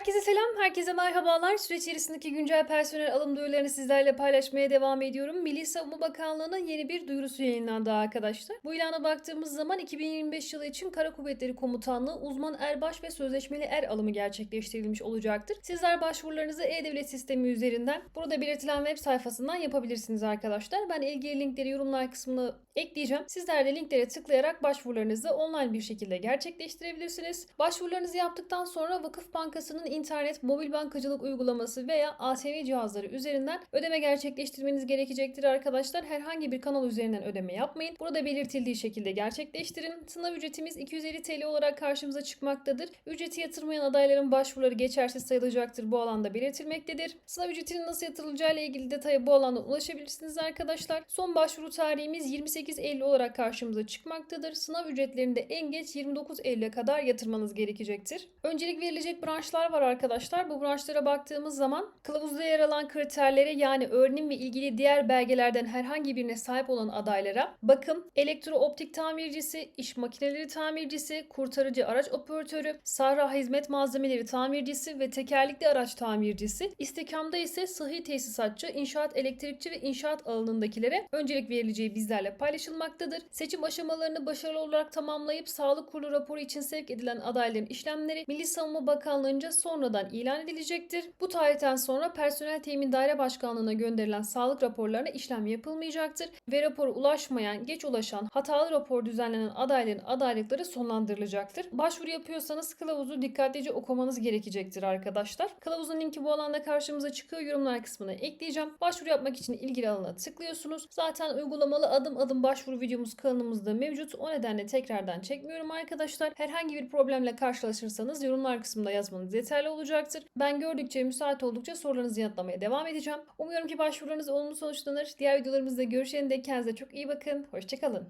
Herkese selam, herkese merhabalar. Süreç içerisindeki güncel personel alım duyurularını sizlerle paylaşmaya devam ediyorum. Milli Savunma Bakanlığı'nın yeni bir duyurusu yayınlandı arkadaşlar. Bu ilana baktığımız zaman 2025 yılı için Kara Kuvvetleri Komutanlığı uzman erbaş ve sözleşmeli er alımı gerçekleştirilmiş olacaktır. Sizler başvurularınızı e-devlet sistemi üzerinden burada belirtilen web sayfasından yapabilirsiniz arkadaşlar. Ben ilgili linkleri yorumlar kısmına ekleyeceğim. Sizler de linklere tıklayarak başvurularınızı online bir şekilde gerçekleştirebilirsiniz. Başvurularınızı yaptıktan sonra Vakıf Bankası'nın internet, mobil bankacılık uygulaması veya ATM cihazları üzerinden ödeme gerçekleştirmeniz gerekecektir arkadaşlar. Herhangi bir kanal üzerinden ödeme yapmayın. Burada belirtildiği şekilde gerçekleştirin. Sınav ücretimiz 250 TL olarak karşımıza çıkmaktadır. Ücreti yatırmayan adayların başvuruları geçersiz sayılacaktır. Bu alanda belirtilmektedir. Sınav ücretinin nasıl yatırılacağı ile ilgili detaya bu alanda ulaşabilirsiniz arkadaşlar. Son başvuru tarihimiz 28 Eylül olarak karşımıza çıkmaktadır. Sınav ücretlerini de en geç 29 Eylül'e kadar yatırmanız gerekecektir. Öncelik verilecek branşlar var arkadaşlar. Bu branşlara baktığımız zaman kılavuzda yer alan kriterlere yani öğrenim ve ilgili diğer belgelerden herhangi birine sahip olan adaylara bakım, elektro-optik tamircisi, iş makineleri tamircisi, kurtarıcı araç operatörü, sahra hizmet malzemeleri tamircisi ve tekerlekli araç tamircisi, istikamda ise sıhhi tesisatçı, inşaat elektrikçi ve inşaat alanındakilere öncelik verileceği bizlerle paylaşılmaktadır. Seçim aşamalarını başarılı olarak tamamlayıp sağlık kurulu raporu için sevk edilen adayların işlemleri Milli Savunma Bakanlığı'nca sonradan ilan edilecektir. Bu tarihten sonra Personel Temin Daire Başkanlığı'na gönderilen sağlık raporlarına işlem yapılmayacaktır ve rapora ulaşmayan, geç ulaşan, hatalı rapor düzenlenen adayların adaylıkları sonlandırılacaktır. Başvuru yapıyorsanız kılavuzu dikkatlice okumanız gerekecektir arkadaşlar. Kılavuzun linki bu alanda karşımıza çıkıyor. Yorumlar kısmına ekleyeceğim. Başvuru yapmak için ilgili alana tıklıyorsunuz. Zaten uygulamalı adım adım başvuru videomuz kanalımızda mevcut. O nedenle tekrardan çekmiyorum arkadaşlar. Herhangi bir problemle karşılaşırsanız yorumlar kısmında yazmanız yeterli olacaktır. Ben gördükçe müsait oldukça sorularınızı yanıtlamaya devam edeceğim. Umuyorum ki başvurularınız olumlu sonuçlanır. Diğer videolarımızda görüşene dek kendinize çok iyi bakın. Hoşçakalın.